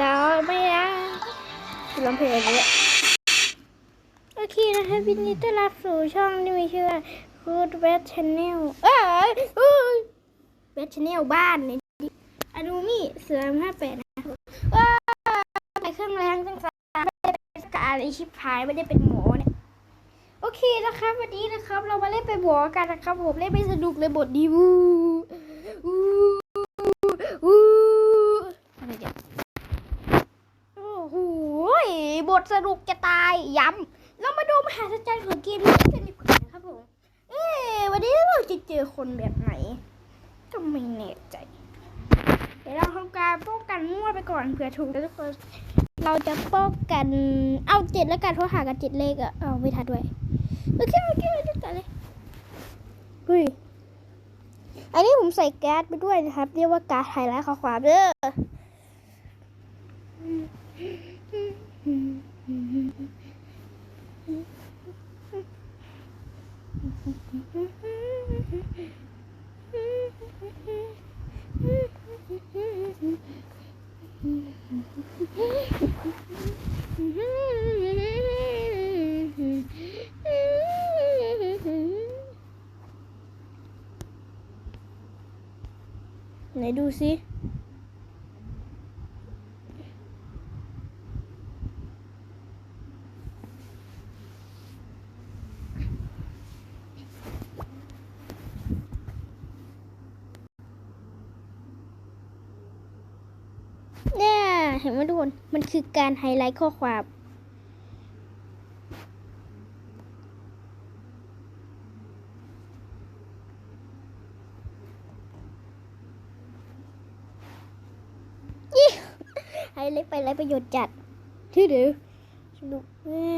แล้วไม่ได้ลำเพลงเลยโอเคนะคะวินนี้ต้อนรับสู่ช่องที่มีชื่อว่า Good Web Channel เอ้ยเอ้ย Web Channel บ้านเนี่ยอนูมี่เสือห้าแปดนะคะว้าไปเครื่องแรงตั้งแต่ไม่ได้เป็นกาอะไรชิบหายไม่ได้เป็นหมอเนี่ยโอเคนะครับวันนี้นะครับเรามาเล่นไปบวกกันนะครับผมเล่นไม่สนุกเลยบทดีวูวูอะไรเนี่ยโอ้โห ทสนุกจะตายย้ำเรามาดูมหาศาลของเกมนี้กันดีกว่านะครับผมเอ๊วันนี้เราจะเจอคนแบบไหน ก็ไม่แน่ใจ เดี๋ยวเราทำการป้องกันมั่วไปก่อนเผื่อถูกแล้วทุกคนเราจะป้องกันเอาเจ็ดแล้วกันเพราะหากันเจ็ดเลขอะเอาไม่ทันด้วยโอเคโอเคไม่ต้อเลยเฮ้ยอันนี้ผมใส่แก๊สไปด้วยนะครับ เรียกว่าก๊าซไฮไลท์ข้อความเด้อ ไหนดูสิ เนี่ยเห็นไหมทุกคน มันคือการไฮไลท์ข้อความยี่ไฮไลท์ไปไรประโยชน์จัดที่หรือสนุกแม่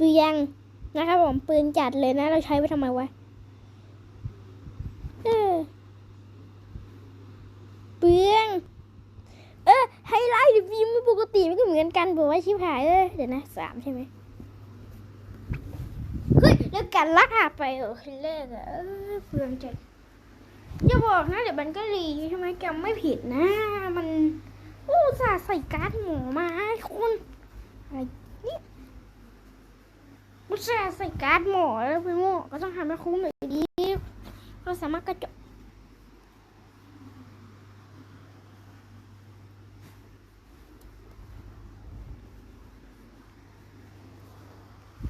ดูยังนะครับผมปืนจัดเลยนะเราใช้ไปทำไมวะเออเปลืองเออไฮไลท์ดิฟิล์มไม่ปกติไม่ก็เหมือนกันบอกว่าชิบหายเออเดี๋ยวนะสามใช่ไหม แล้วกันลักหาไปเออคือเลขอะเออเฟืองใจอย่าบอกนะเดี๋ยวมันก็รีใช่ไหมจำไม่ผิดนะ มันอู้สาห์ใส่การ์ดหมูมาให้คุณอะไรนี่อุตส่าห์ใส่การ์ดหมอแล้วไปโม่ก็ต้องทำให้คุ้มหน่อยดีเราสามารถกระจก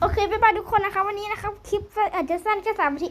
โอเคบ๊ายบายทุกคนนะคะ วันนี้นะครับ คลิปอาจจะสั้นแค่สามนาที